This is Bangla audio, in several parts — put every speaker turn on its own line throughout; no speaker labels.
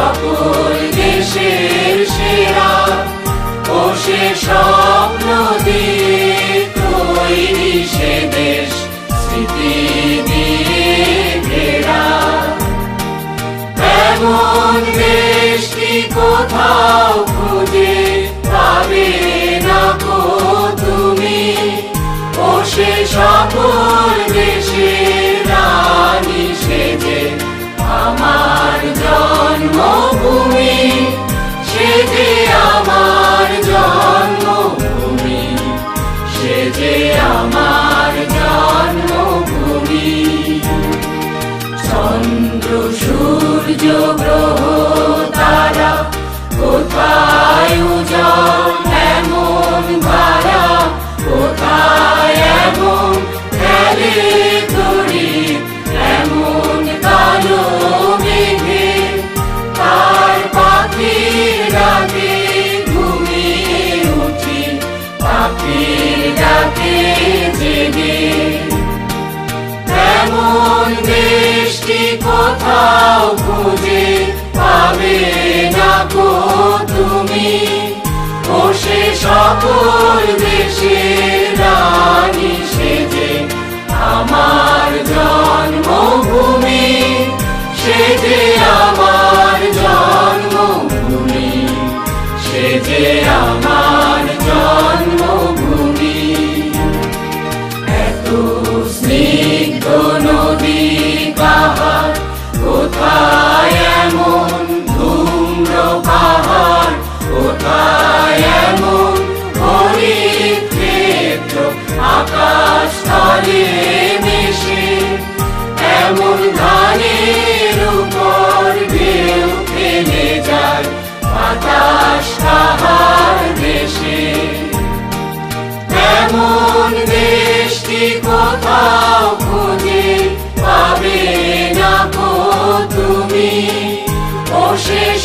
সকল দেশের সেরা ও সে কোথাও খুঁজে পাবে না গো তুমি। ও সে সকল দেশে রানী সেজে আমার জন্মভূমি সেজে আমার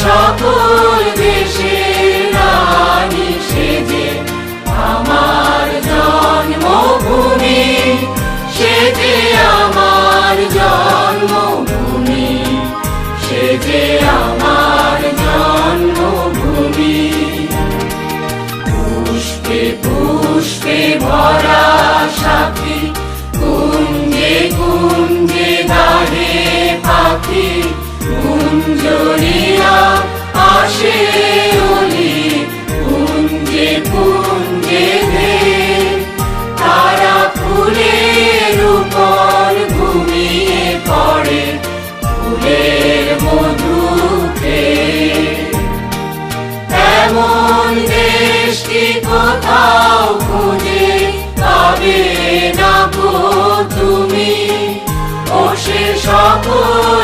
সকল 我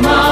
Mama.